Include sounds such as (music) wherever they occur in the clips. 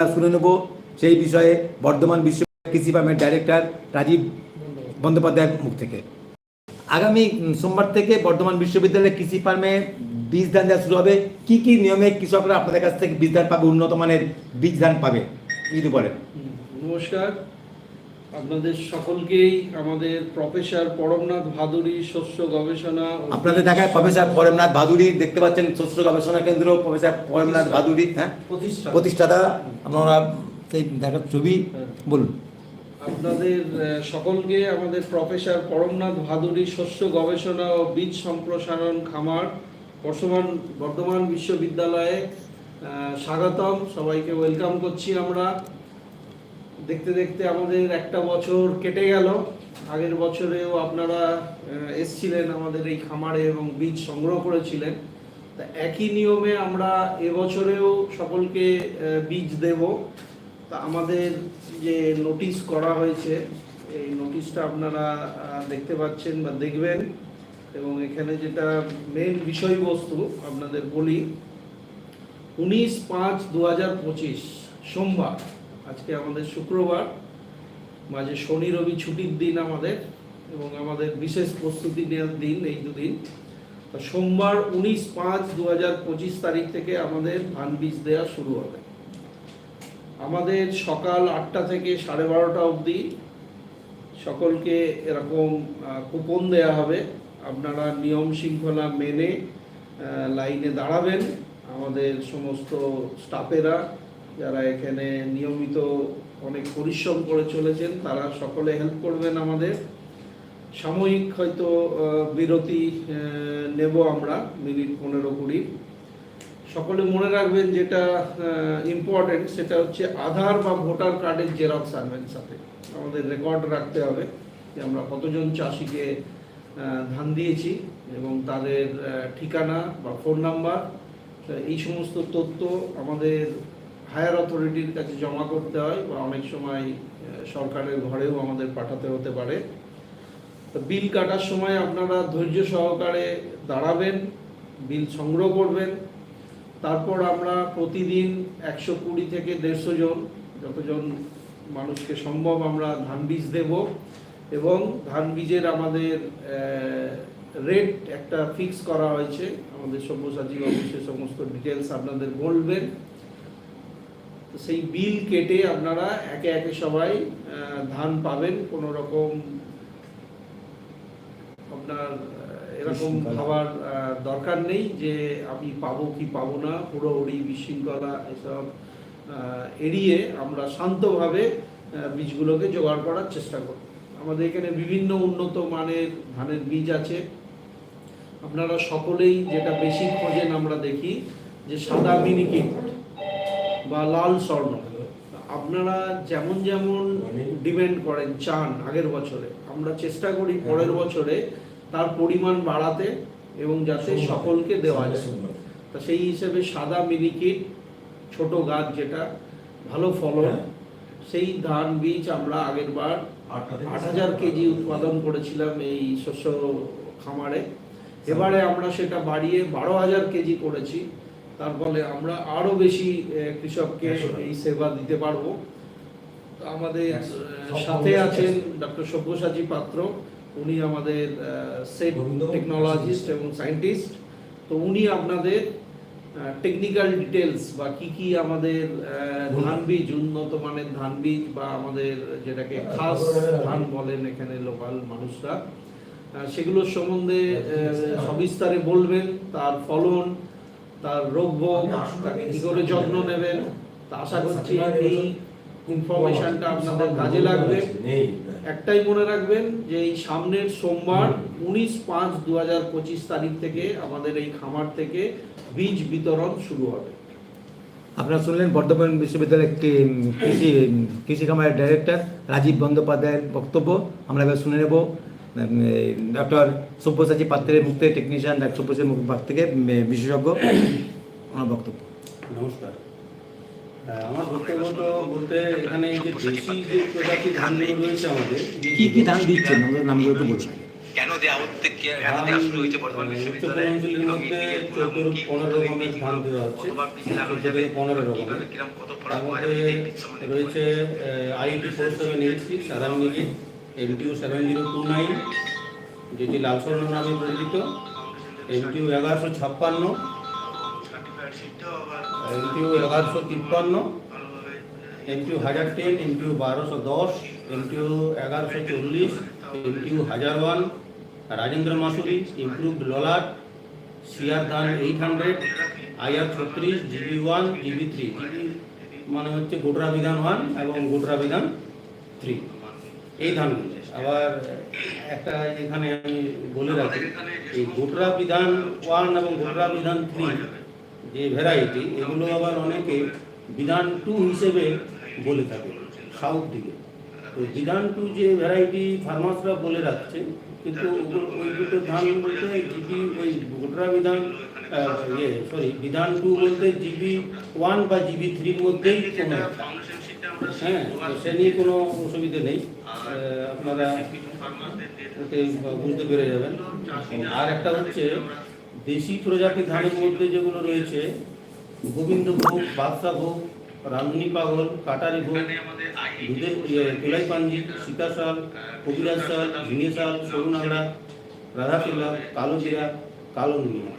শুনে নেব। সেই বিষয়ে বর্ধমান বিশ্ব কৃষি ফার্মের ডাইরেক্টর রাজীব বন্দ্যোপাধ্যায়ের মুখ থেকে। আগামী সোমবার থেকে বর্ধমান বিশ্ববিদ্যালয়ে কৃষি ফার্মে বীজ ধান দেওয়া শুরু হবে। কি কি নিয়মে কৃষকরা আপনাদের কাছ থেকে বীজ ধান পাবে, উন্নত মানের বীজ ধান পাবে? বলেন। নমস্কার। আপনাদের সকলকেই আমাদের প্রফেসর পরমনাথ ভাদুরী শস্য গবেষণা আপনাদের দেখায় প্রফেসর পরমনাথ ভাদুরী দেখতে পাচ্ছেন শস্য গবেষণা কেন্দ্র প্রফেসর পরমনাথ ভাদুরী হ্যাঁ? প্রতিষ্ঠা প্রতিষ্ঠাতা আপনারা সেই দেখার ছবি বলুন। আপনাদের সকলকে আমাদের প্রফেসর পরমনাথ ভাদুরী শস্য গবেষণা ও বীজ সম্প্রসারণ খামার বর্তমান বর্ধমান বিশ্ববিদ্যালয়ে স্বাগতম। সবাইকে ওয়েলকাম করছি আমরা। দেখতে দেখতে আমাদের একটা বছর কেটে গেল। আগের বছরেও আপনারা এসছিলেন আমাদের এই খামারে এবং বীজ সংগ্রহ করেছিলেন। তা একই নিয়মে আমরা এবছরেও সকলকে বীজ দেব। তা আমাদের যে নোটিশ করা হয়েছে, এই নোটিশটা আপনারা দেখতে পাচ্ছেন বা দেখবেন। এবং এখানে যেটা মেন বিষয়বস্তু আপনাদের বলি, উনিশ পাঁচ দু সোমবার আজকে আমাদের শুক্রবার, মাঝে শনি, রবি ছুটির দিন আমাদের এবং আমাদের বিশেষ প্রস্তুতি নেওয়ার দিন এই দুদিন। সোমবার উনিশ পাঁচ দু হাজার পঁচিশ তারিখ থেকে আমাদের ধান বীজ দেওয়া শুরু হবে। আমাদের সকাল আটটা থেকে সাড়ে বারোটা অবধি সকলকে এরকম কুপন দেয়া হবে। আপনারা নিয়ম শৃঙ্খলা মেনে লাইনে দাঁড়াবেন। আমাদের সমস্ত স্টাফেরা যারা এখানে নিয়মিত অনেক পরিশ্রম করে চলেছেন, তারা সকলে হেল্প করবেন আমাদের। সাময়িক হয়তো বিরতি নেব আমরা, মিনিট পনেরো কুড়ি। সকলে মনে রাখবেন যেটা ইম্পর্টেন্ট সেটা হচ্ছে আধার বা ভোটার কার্ডের জেরক্স আনবেন সাথে। আমাদের রেকর্ড রাখতে হবে যে আমরা কতজন চাষিকে ধান দিয়েছি এবং তাদের ঠিকানা বা ফোন নাম্বার এই সমস্ত তথ্য আমাদের হায়ার অথরিটির কাছে জমা করতে হয় বা অনেক সময় সরকারের ঘরেও আমাদের পাঠাতে হতে পারে। তো বিল কাটার সময় আপনারা ধৈর্য সহকারে দাঁড়াবেন, বিল সংগ্রহ করবেন। তারপর আমরা প্রতিদিন একশো কুড়ি থেকে দেড়শো জন, যতজন মানুষকে সম্ভব আমরা ধান বীজ দেব এবং ধান বীজের আমাদের রেট একটা ফিক্স করা হয়েছে। আমাদের সব্যসাচী বাবু সে সমস্ত ডিটেলস আপনাদের বলবেন। তো সেই বিল কেটে আপনারা একে একে সবাই ধান পাবেন কোনো রকম আপনার এরকম। ভাবার দরকার নেই যে আমি পাবো কি পাবো না হুড়োহুড়ি বিশৃঙ্খলা এসব এড়িয়ে আমরা শান্তভাবে বীজগুলোকে জোগাড় করার চেষ্টা করব। আমাদের এখানে বিভিন্ন উন্নত মানের ধানের বীজ আছে। আপনারা সকলেই যেটা বেশি খোঁজেন আমরা দেখি যে সাদা মিনিকিট। বা লাল স্বর্ণ। আপনারা যেমন যেমন ডিমান্ড করেন চান আগের বছরে আমরা চেষ্টা করি পরের বছরে তার পরিমাণ বাড়াতে এবং যাতে সকলকে দেওয়া যায়। তা সেই হিসেবে সাদা মিনিকিট ছোট গাছ যেটা ভালো ফলন সেই ধান বীজ আমরা আগের বার আট হাজার কেজি উৎপাদন করেছিলাম এই শস্য খামারে। এবারে আমরা সেটা বাড়িয়ে বারো হাজার কেজি করেছি। তার ফলে আমরা আরও বেশি কৃষককে এই সেবা দিতে পারব। আমাদের সাথে আছেন ডক্টর সব্যসাচী পাত্র। উনি আমাদের সেট টেকনোলজিস্ট এবং সায়েন্টিস্ট তো উনি আপনাদের টেকনিক্যাল ডিটেলস বা কি কি আমাদের ধান বীজ উন্নত মানের ধান বীজ বা আমাদের যেটাকে খাস ধান বলেন এখানে লোকাল মানুষরা। সেগুলোর সম্বন্ধে আহ, সবিস্তারে বলবেন তার ফলন তার রোগ ভোগ তাকে কি করে যত্ন নেবেন? তা আশা করছি এই ইনফরমেশনটা আপনাদের কাজে লাগবে। একটাই মনে রাখবেন যে এই সামনের সোমবার উনিশ পাঁচ দু হাজার পঁচিশ তারিখ থেকে আমাদের এই খামার থেকে বীজ বিতরণ শুরু হবে। আপনারা শুনলেন বর্ধমান বিশ্ববিদ্যালয়ের কি- কৃষি কৃষি খামারের ডাইরেক্টর রাজীব বন্দ্যোপাধ্যায়ের বক্তব্য। আমরা এবার শুনে নেব ডক্টর সব্যসাচী পাত্রের মুখ থেকে টেকনিশিয়ান ডাক্তার সব্যসাচী মুখ পাত্র থেকে বিশেষজ্ঞ। (coughs) আমার বক্তব্য। নমস্কার। আমার বক্তব্য তো বলতে এখানে এই যে দেশি যে প্রজাতির ধানগুলো রয়েছে আমাদের কি কি ধান দিচ্ছেন? আমাদের নামগুলো একটু কেন নদী আহত থেকে ধান উচ্চ ফলনশীলের মধ্যে চোদ্দ পনেরো রকমের ধান দেওয়া হচ্ছে। পনেরো রকমের। তার মধ্যে রয়েছে IT four seven eight six আদামনিজি MTU seven zero two nine, যেটি লাল নামে পরিচিত। এমটিউ এগারোশো ছাপ্পান্ন এমটিউ এগারোশো তিপ্পান্ন এমটিউ হাজার টেন এমটিউ বারোশো দশ এমটিউ এগারোশো চল্লিশ এমটিউ হাজার one, Rajendra Masuri improved Lalat CR ধান এইট হান্ড্রেড আইআর ছত্রিশ জিবি ওয়ান জিবি থ্রি। মানে হচ্ছে গোটরা বিধান ওয়ান এবং গোটরা বিধান থ্রি। এই ধানগুলো আবার একটা এখানে আমি বলে রাখি, এই গোটরা বিধান ওয়ান এবং গোটরা বিধান থ্রি যে ভ্যারাইটি এগুলো আবার অনেকে বিধান টু হিসেবে বলে থাকে সাউথ দিকে। তো বিধান টু যে ভ্যারাইটি ফার্মাসরা বলে রাখছে, কিন্তু ওই দুটো ধান বলতে জিবি ওই গোটরা বিধান ইয়ে সরি বিধান টু বলতে জিবি ওয়ান বা জিবি থ্রির মধ্যেই হ্যাঁ সে নিয়ে কোনো অসুবিধে নেই। আপনারা বুঝতে পেরে যাবেন। আর একটা হচ্ছে দেশি প্রজাতির ধানের মধ্যে যেগুলো রয়েছে গোবিন্দভোগ বাদশাভোগ রামনি পাগল কাটারি ভোগ দুধের ইয়ে, তুলাই পাঞ্জি সীতাশাল কবিরাজ শাল ঝিঙে শাল সরুনাগড়া রাধাকিলা কালো জিরা কালো নুনিয়া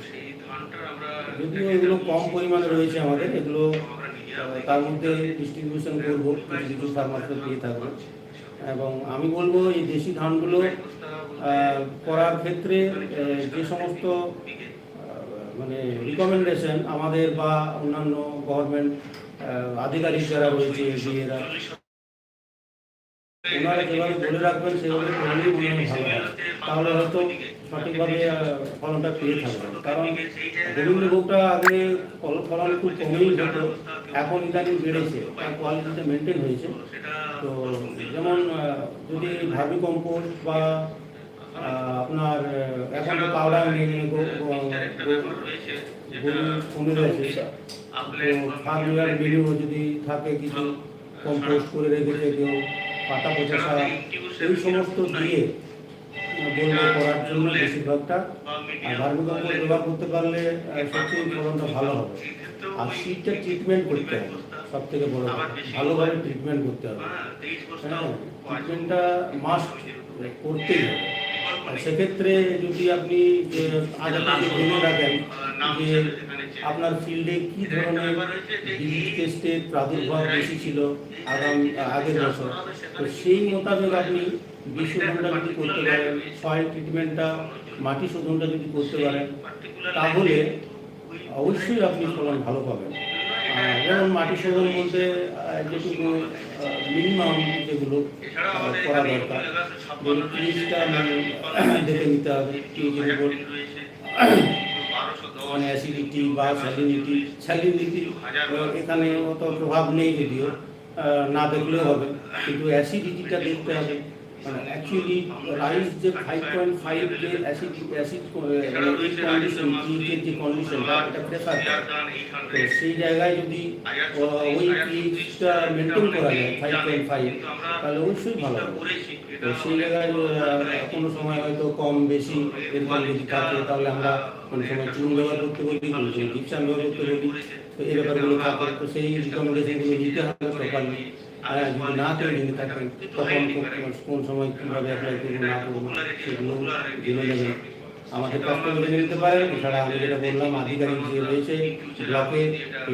যদিও এগুলো কম পরিমাণে রয়েছে আমাদের এগুলো তার মধ্যে ডিস্ট্রিবিউশন করব কিছু কিছু ফার্মারকে দিয়ে থাকব। এবং আমি বলব এই দেশি ধানগুলো করার ক্ষেত্রে যে সমস্ত মানে রিকমেন্ডেশন আমাদের বা অন্যান্য গভর্নমেন্ট আধিকারিক যারা রয়েছে এরা ওনারা যেভাবে বলে রাখবেন, সেভাবে করলেই মনে হয় ভালো হয় তাহলে হয়তো সঠিকভাবে ফলনটা পেয়ে থাকবে। কারণ গোবিন্দভোগটা আগে ফলন খুব কমেই হতো, এখন ইদানিং বেড়েছে, তার কোয়ালিটিটা মেনটেন হয়েছে। তো যেমন যদি বা আপনার এখন তো গরু রয়েছে ফার্মিয়ার যদি থাকে কিছু কম্পোস্ট করে রেখেছে কেউ পাতা পচা সার এই সমস্ত দিয়ে বলব করার জন্য বেশিরভাগটা আর ব্যবহার করতে পারলে সত্যি ফলনটা ভালো হবে। আর শীতটা ট্রিটমেন্ট করতে হবে। সব থেকে বড় ভালোভাবে ট্রিটমেন্ট করতে হবে। ট্রিটমেন্টটা মাস্ট করতেই হবে। সেক্ষেত্রে যদি আপনি আগে থেকে রাখেন যে আপনার ফিল্ডে কি ধরনের ডিজিজ টেস্টের প্রাদুর্ভাব বেশি ছিল আগাম আগের বছর। তো সেই মোতাবেক আপনি বিষ শোধনটা যদি করতে পারেন সয়েল ট্রিটমেন্টটা মাটি শোধনটা যদি করতে পারেন তাহলে অবশ্যই আপনি ফলন ভালো পাবেন। যেমন মাটি শোধন বলতে যেটুকু মিনিমাম যেগুলো করা দরকার পিএইচটা মানে দেখে নিতে হবে পিএইচের উপর। মানে অ্যাসিডিটি বা স্যালিনিটি স্যালিনিটি এখানে অত প্রভাব নেই যদিও না দেখলেও হবে, কিন্তু অ্যাসিডিটিটা দেখতে হবে। অ্যাকচুয়ালি রাইস যে ফাইভ পয়েন্ট ফাইভ যে অ্যাসিড অ্যাসিড কন্ডিশন যে এটা তো সেই জায়গায় যদি ওই পিএইচটা মেনটেন করা যায় ফাইভ পয়েন্ট ফাইভ তাহলে অবশ্যই ভালো হবে। তো সেই জায়গায় কোনো সময় হয়তো কম, বেশি, এরকম যদি থাকে, তাহলে আমরা কোনো সময় চুন ব্যবহার করতে বলি, কোনো সময় ব্যবহার করতে বলি। এই ব্যাপারগুলো তো সেই রিকমেন্ডেশনগুলো নিতে হবে প্রপারলি আর যদি না করে নিতে থাকেন, তখন কোন- কোন সময় কীভাবে অ্যাপ্লাই করব, না করব, সেগুলো জেনে নেবেন আমাদের কাছ থেকে জেনে নিতে পারেন এছাড়া আমি যেটা বললাম, আধিকারিক যে রয়েছে ব্লকে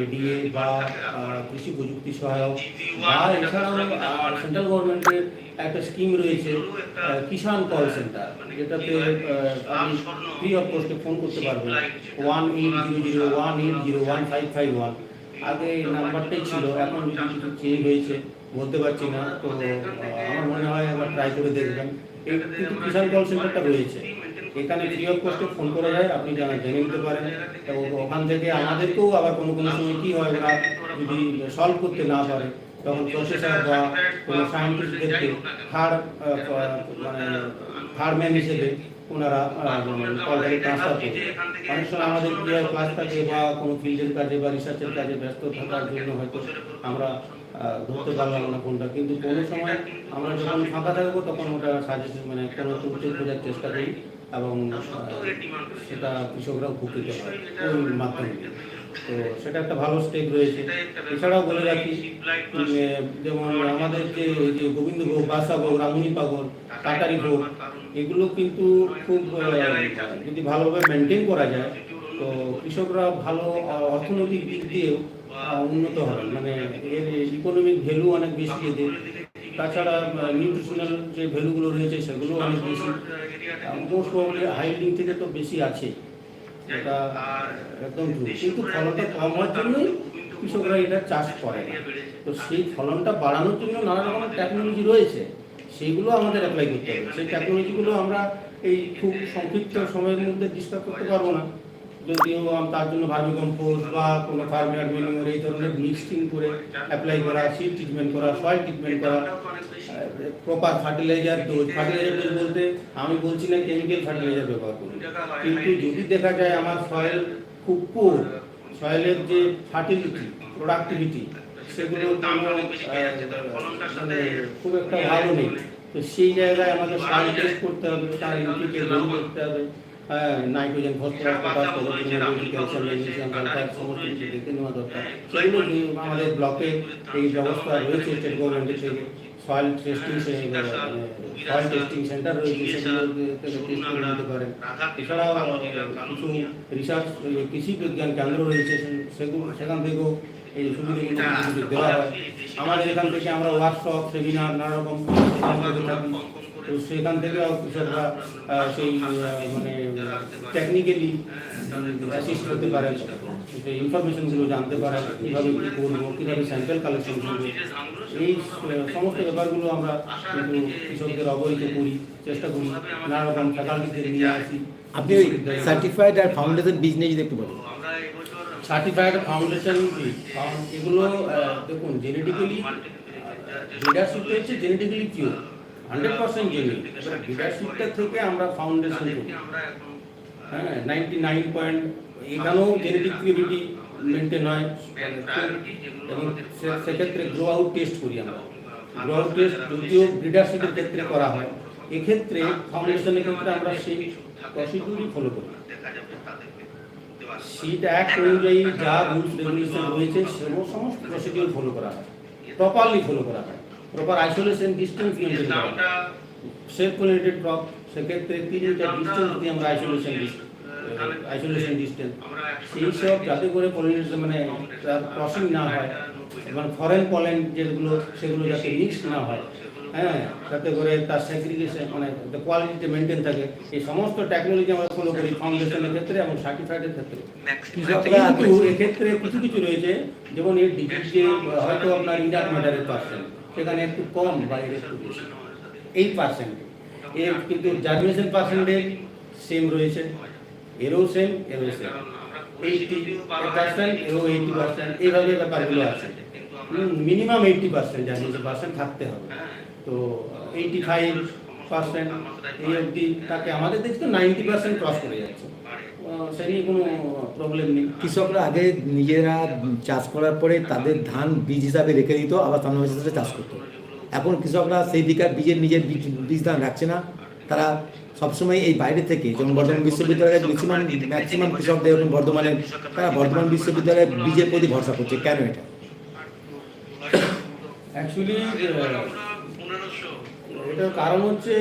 এডিএ বা কৃষি প্রযুক্তি সহায়ক, বা এছাড়াও সেন্ট্রাল গভর্নমেন্টের একটা স্কিম রয়েছে কিষাণ কল সেন্টার, যেটাতে আপনি ফ্রি অফ কস্টে ফোন করতে পারবেন। One eight zero zero one eight zero one five five one আগে নাম্বারটাই ছিল, এখন যদি কিছু চেঞ্জ হয়েছে, বলতে পারছি না, তো আমার মনে হয় একবার ট্রাই করে দেখবেন। এই কিন্তু কিষাণ কল সেন্টারটা রয়েছে। এখানে ফ্রি অফ কস্টে ফোন করা যায়, আপনি জানা জেনে নিতে পারেন। এবং ওখান থেকে আমাদেরকেও আবার কোনো কোনো সময় কী হয়, ওরা যদি সলভ করতে না পারে, তখন প্রফেসর বা কোনো সায়েন্টিস্টদেরকে থার্ড মানে থার্ড ম্যান হিসেবে ওনারা ট্রান্সফার করে। অনেক সময় আমাদের ক্লাস থাকে বা কোনো ফিল্ডের কাজে বা রিসার্চের কাজে ব্যস্ত থাকার জন্য হয়তো আমরা ধরতে পারলাম না কোনটা কিন্তু কোনো সময় আমরা যখন ফাঁকা থাকব, তখন ওটা সাজেশন মানে কোনো খোঁজার চেষ্টা করি। এবং সেটা কৃষকরা উপকৃত হয় ওই মাধ্যমে। তো সেটা একটা ভালো স্টেপ রয়েছে। এছাড়াও বলে রাখি যেমন আমাদের যে ওই যে গোবিন্দ ভোগ বাসা রামুনি পাগল কাটারি ভোগ এগুলো কিন্তু খুব যদি ভালোভাবে মেনটেন করা যায় তো কৃষকরা ভালো অর্থনৈতিক দিক দিয়েও উন্নত হবে। মানে এর ইকোনমিক ভ্যালু অনেক বেশি এদের। তাছাড়া নিউট্রিশনাল যে ভ্যালুগুলো রয়েছে সেগুলো অনেক বেশি। মোস্ট প্রবলি হাইলিং থেকে তো বেশি আছে। এটা একদম। কিন্তু ফলনটা কম হওয়ার জন্যই কৃষকরা এটা চাষ করে তো সেই ফলনটা বাড়ানোর জন্য নানা রকমের টেকনোলজি রয়েছে। সেইগুলো আমাদের অ্যাপ্লাই করতে হবে। সেই টেকনোলজিগুলো আমরা এই খুব সংক্ষিপ্ত সময়ের মধ্যে ডিসকাস করতে পারব না। যদিও তার জন্য ভার্মি কম্পোস্ট বা কোনো ফার্মিয়ার মিনিমোর এই ধরনের মিক্সিং করে অ্যাপ্লাই করা সিড ট্রিটমেন্ট করা সয়েল ট্রিটমেন্ট করা প্রপার ফার্টিলাইজার ডোজ ফার্টিলাইজার বলতে আমি বলছি না কেমিক্যাল ফার্টিলাইজার ব্যবহার করুন। কিন্তু যদি দেখা যায় আমার সয়েল খুব পুর সয়েলের যে ফার্টিলিটি প্রোডাক্টিভিটি সেগুলো খুব একটা ভালো নেই। তো সেই জায়গায় আমাদের সার টেস্ট করতে হবে, তার ইনপুটে করতে হবে। Nitrogen phosphorus potash calcium magnesium sulphur সমস্ত কিছু দেখে নেওয়া দরকার। সেগুলো আমাদের ব্লকে এই ব্যবস্থা রয়েছে স্টেট গভর্নমেন্টের থেকে। Soil testing soil testing centre রয়েছে সেগুলো টেস্ট করে নিতে পারেন। এছাড়াও কিছু রিসার্চ কৃষি বিজ্ঞান কেন্দ্র রয়েছে সেগুলো সেখান থেকেও এই সুবিধাগুলো দেওয়া হয়। আমাদের এখান থেকে আমরা ওয়ার্কশপ সেমিনার নানা রকম তো সেখান থেকেও কৃষকরা আহ, সেই আহ, মানে টেকনিক্যালি অ্যাসিস্ট করতে পারেন। সেই ইনফরমেশনগুলো জানতে পারেন কীভাবে কী করব কীভাবে স্যাম্পেল কালেকশন করব। এই আহ, সমস্ত ব্যাপারগুলো আমরা কিন্তু কৃষকদের অবহিত করি চেষ্টা করি নানা রকম ফ্যাকাল্টিদের নিয়ে আসি। আপনি ওই সার্টিফাইড আর ফাউন্ডেশন বীজ নিয়ে যদি একটু বলুন। সার্টিফাইড ফাউন্ডেশন এগুলো আহ, দেখুন জেনেটিক্যালি লিডারশিপটা হচ্ছে জেনেটিক্যালি কিউর হান্ড্রেড পার্সেন্ট লিডারশিপটা থেকে আমরা ফাউন্ডেশন করি হ্যাঁ নাইনটি নাইন পয়েন্ট এখানেও জেনেটিক পিউরিটি মেনটেন হয়। এবং সেক্ষেত্রে গ্রো আউট টেস্ট করি আমরা। গ্রো আউট টেস্ট যদিও ব্রিডারশিপের ক্ষেত্রে করা হয়। এক্ষেত্রে ফাউন্ডেশনের ক্ষেত্রে আমরা সেই প্রসিডিউরই ফলো করি সিট অ্যাক্ট অনুযায়ী যা রুলস রেগুলেশন রয়েছে সেগুলো সমস্ত প্রসিডিউর ফলো করা হয়। প্রপারলি ফলো করা হয়। প্রপার আইসোলেশন ডিস্টেন্স মেনটেন হয় সেলফ পোলিনেটেড ক্রপ সেক্ষেত্রে তিন মিটার ডিস্টেন্স দিয়ে আমরা আইসোলেশন আইসোলেশন ডিস্টেন্স সেই সব যাতে করে পলিনেশন মানে তার ক্রসিং না হয় এবং ফরেন পলেন যেগুলো সেগুলো যাতে মিক্সড না হয় হ্যাঁ যাতে করে তার সেগ্রিগেশন মানে কোয়ালিটিটা মেনটেন থাকে। এই সমস্ত টেকনোলজি আমরা ফলো করি ফাউন্ডেশনের ক্ষেত্রে এবং সার্টিফাইডের ক্ষেত্রে। কিন্তু এক্ষেত্রে কিছু কিছু রয়েছে যেমন এর ডিজিট যে হয়তো আপনার ইন্ডার ম্যাটারের পার্সেন্ট সেখানে একটু কম বা এর একটু বেশি। এই পার্সেন্ট এর কিন্তু জার্মিনেশন পার্সেন্টেজ সেম রয়েছে। এরও সেম এরও সেম এইটি পার্সেন্ট এরও এইটি পার্সেন্ট এইভাবে ব্যাপারগুলো আছে। Minimum eighty percent germination percent থাকতে হবে। তো এইটি ফাইভ পার্সেন্ট এই অবধি তাকে আমাদের দেশে তো নাইনটি পার্সেন্ট ক্রস করে যাচ্ছে। আহ, কোনো প্রবলেম নেই। কৃষকরা আগে নিজেরা চাষ করার পরে তাদের ধান বীজ হিসাবে রেখে দিত আবার সামনে বছর চাষ করতো। এখন কৃষকরা সেই দিকে আর বীজের নিজের বীজ বীজ ধান রাখছে না। তারা সবসময় এই বাইরে থেকে যেমন বর্ধমান বিশ্ববিদ্যালয়ের ম্যাক্সিমাম ম্যাক্সিমাম কৃষকদের এবং বর্ধমানের তারা বর্ধমান বিশ্ববিদ্যালয়ের বীজের প্রতি ভরসা করছে। কেন এটা? অ্যাকচুয়ালি এটার কারণ হচ্ছে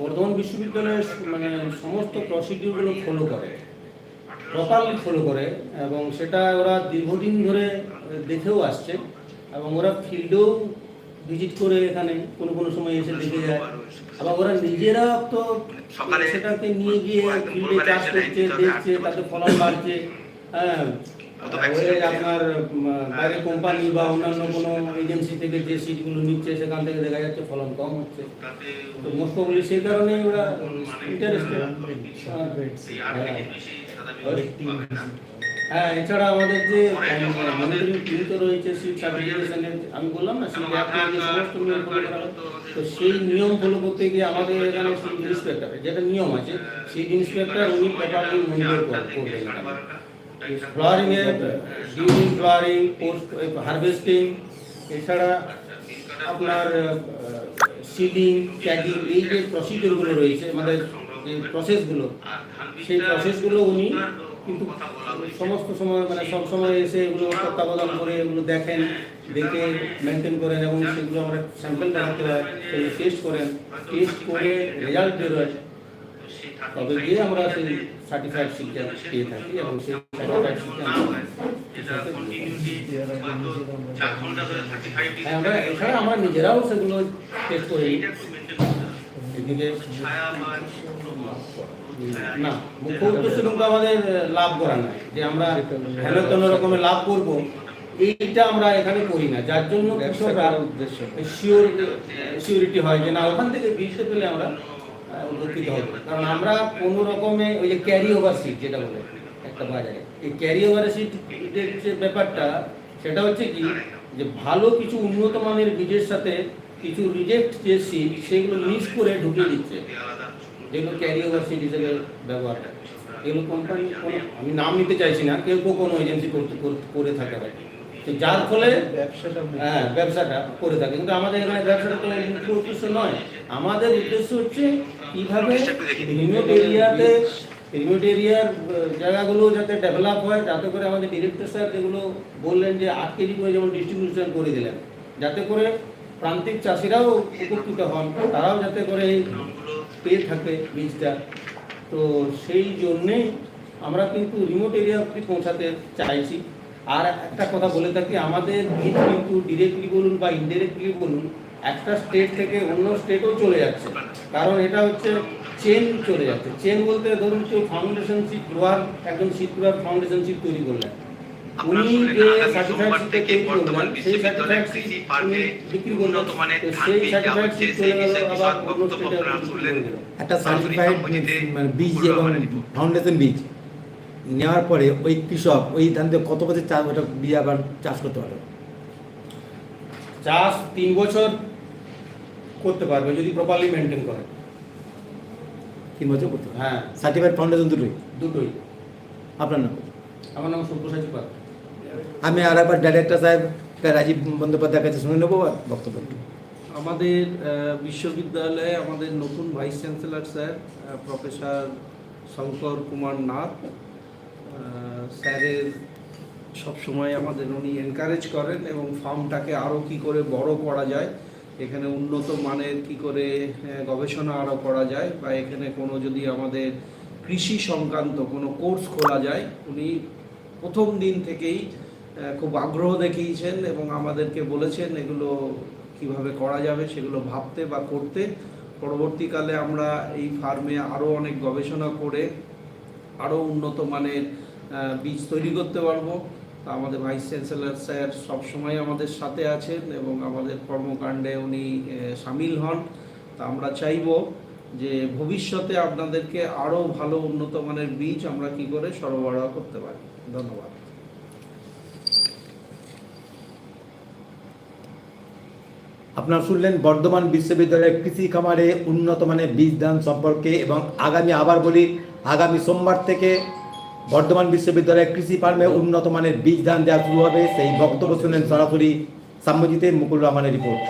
বর্ধমান বিশ্ববিদ্যালয়ের মানে সমস্ত প্রসিডিউরগুলো ফলো করে প্রপারলি ফলো করে এবং সেটা ওরা দীর্ঘদিন ধরে দেখেও আসছে এবং ওরা ফিল্ডেও ভিজিট করে এখানে কোনো কোনো সময় এসে দেখে যায়। আবার ওরা নিজেরা তো সেটাকে নিয়ে গিয়ে ফিল্ডে চাষ করছে, দেখছে, তাতে ফলন বাড়ছে। হ্যাঁ আপনার বাইরে কোম্পানি বা অন্যান্য কোনো এজেন্সি থেকে যে সিটগুলো নিচ্ছে সেখান থেকে দেখা যাচ্ছে ফলন কম হচ্ছে। তো মোস্ট সেই কারণেই ওরা ইন্টারেস্টেড হ্যাঁ। এছাড়া আমাদের যে মনিটরিং টিম তো রয়েছে সিট সার্টিফিকেশনের আমি বললাম না সিট সমস্ত নিয়ম ফলো করা তো সেই নিয়ম ফলো করতে গিয়ে আমাদের এখানে সিট ইন্সপেক্টর যেটা নিয়ম আছে সিট ইন্সপেক্টর উনি মনিটর করবেন ফ্লাওয়ারিং এর ডিউরিং ফ্লাওয়ারিং পোস্ট হারভেস্টিং এছাড়া আপনার সিলিং ট্যাগিং এই যে প্রসিডিওরগুলো রয়েছে আমাদের যে প্রসেসগুলো সেই প্রসেসগুলো উনি কিন্তু সমস্ত সময় মানে সব সময় এসে এগুলো তত্ত্বাবধান করে এগুলো দেখেন, দেখে মেনটেন করেন এবং সেগুলো আমরা স্যাম্পল বানাতে হয় সেগুলো টেস্ট করেন টেস্ট করে রেজাল্ট বেরোয় তবে গিয়ে আমরা সেই সার্টিফাইড শিক্ষা পেয়ে থাকি এবং সেই সার্টিফাইড শিক্ষা আমরা হ্যাঁ আমরা এছাড়া আমরা নিজেরাও সেগুলো টেস্ট করে। এদিকে না মুখ্য উদ্দেশ্য কিন্তু আমাদের লাভ করা নয়। যে আমরা হেন তেন রকমের লাভ করব এইটা আমরা এখানে করি না। যার জন্য কৃষকরা উদ্দেশ্য। শিওর সিউরিটি হয় যে না ওখান থেকে বীজটা পেলে আমরা উপকৃত হব। কারণ আমরা কোনো রকমে ওই যে ক্যারি ওভার সিট যেটা বলে একটা বাজারে এই ক্যারি ওভার সিট যে ব্যাপারটা সেটা হচ্ছে কি যে ভালো কিছু উন্নত মানের বীজের সাথে কিছু রিজেক্ট যে সিট সেগুলো মিক্স করে ঢুকিয়ে দিচ্ছে। যেগুলো ক্যারি ওভার সিট হিসেবে ব্যবহার হয়। এগুলো কোম্পানি কোনো আমি নাম নিতে চাইছি না কেউ কেউ কোনো এজেন্সি করে থাকে আর কি। তো যার ফলে ব্যবসাটা হ্যাঁ ব্যবসাটা করে থাকে। কিন্তু আমাদের এখানে ব্যবসাটা তো উদ্দেশ্য নয়। আমাদের উদ্দেশ্য হচ্ছে কীভাবে রিমোট এরিয়াতে রিমোট এরিয়ার জায়গাগুলো যাতে ডেভেলপ হয় যাতে করে আমাদের ডিরেক্টর স্যার যেগুলো বললেন যে আট কেজি করে যেমন ডিস্ট্রিবিউশন করে দিলেন যাতে করে প্রান্তিক চাষিরাও উপকৃত হন তারাও যাতে করে এই পেয়ে থাকে বীজটা। তো সেই জন্যেই আমরা কিন্তু রিমোট এরিয়া অব্দি পৌঁছাতে চাইছি। আর একটা কথা বলে থাকি আমাদের বীজ কিন্তু ডিরেক্টলি বলুন বা ইনডিরেক্টলি বলুন একটা স্টেট থেকে অন্য স্টেটেও চলে যাচ্ছে। কারণ এটা হচ্ছে চেন চলে যাচ্ছে। চেন বলতে ধরুন কেউ ফাউন্ডেশন শিট গ্রোয়ার একজন শিট গ্রোয়ার ফাউন্ডেশন শিট তৈরি করলেন। উনি যে সার্টিফাইড শিটটা তৈরি করলেন সেই সার্টিফাইড শিট উনি বিক্রি করলেন। সেই সার্টিফাইড শিট চলে গেল আবার অন্য স্টেটে বিক্রি করে দিল একটা সার্টিফাইড মানে বীজ এবং ফাউন্ডেশন বীজ নেওয়ার পরে ওই কৃষক ওই ধান দিয়ে কত বছর চাষ ওটা বীজ আবার চাষ করতে পারবে? চাষ তিন বছর করতে পারবে যদি প্রপারলি মেনটেন করে। তিন বছর করতে হ্যাঁ। সার্টিফাইড ফাউন্ডেশন দুটোই? দুটোই। আপনার নাম? আমার নাম সব্যসাচী পাত্র আমি আর একবার ডাইরেক্টর সাহেব রাজীব বন্দ্যোপাধ্যায়ের কাছে শুনে নেব বক্তব্য আমাদের বিশ্ববিদ্যালয়ে আমাদের নতুন vice chancellor sir professor Shankar Kumar Nath স্যারের সবসময় আমাদের উনি এনকারেজ করেন এবং ফার্মটাকে আরও কি করে বড় করা যায়, এখানে উন্নত মানের কি করে গবেষণা আরও করা যায় বা এখানে কোনো যদি আমাদের কৃষি সংক্রান্ত কোনো কোর্স খোলা যায়, উনি প্রথম দিন থেকেই খুব আগ্রহ দেখিয়েছেন এবং আমাদেরকে বলেছেন এগুলো কীভাবে করা যাবে সেগুলো ভাবতে বা করতে। পরবর্তীকালে আমরা এই ফার্মে আরও অনেক গবেষণা করে আরও উন্নত মানের বীজ তৈরি করতে পারব। আমাদের ভাইস চ্যান্সেলর স্যার সবসময় আমাদের সাথে আছেন এবং আমাদের কর্মকাণ্ডে উনি সামিল হন। তা আমরা চাইব যে ভবিষ্যতে আপনাদেরকে আরও ভালো উন্নত মানের বীজ আমরা কি করে সরবরাহ করতে পারি। ধন্যবাদ। আপনারা শুনলেন বর্ধমান বিশ্ববিদ্যালয়ের কৃষি খামারে উন্নত মানের বীজ দান সম্পর্কে এবং আগামী, আবার বলি, আগামী সোমবার থেকে বর্ধমান বিশ্ববিদ্যালয়ের কৃষি ফার্মে উন্নত মানের বীজ ধান দেওয়া শুরু হবে। সেই বক্তব্য শুনেন সরাসরি সাম্যজিতের মুকুল রহমানের রিপোর্ট।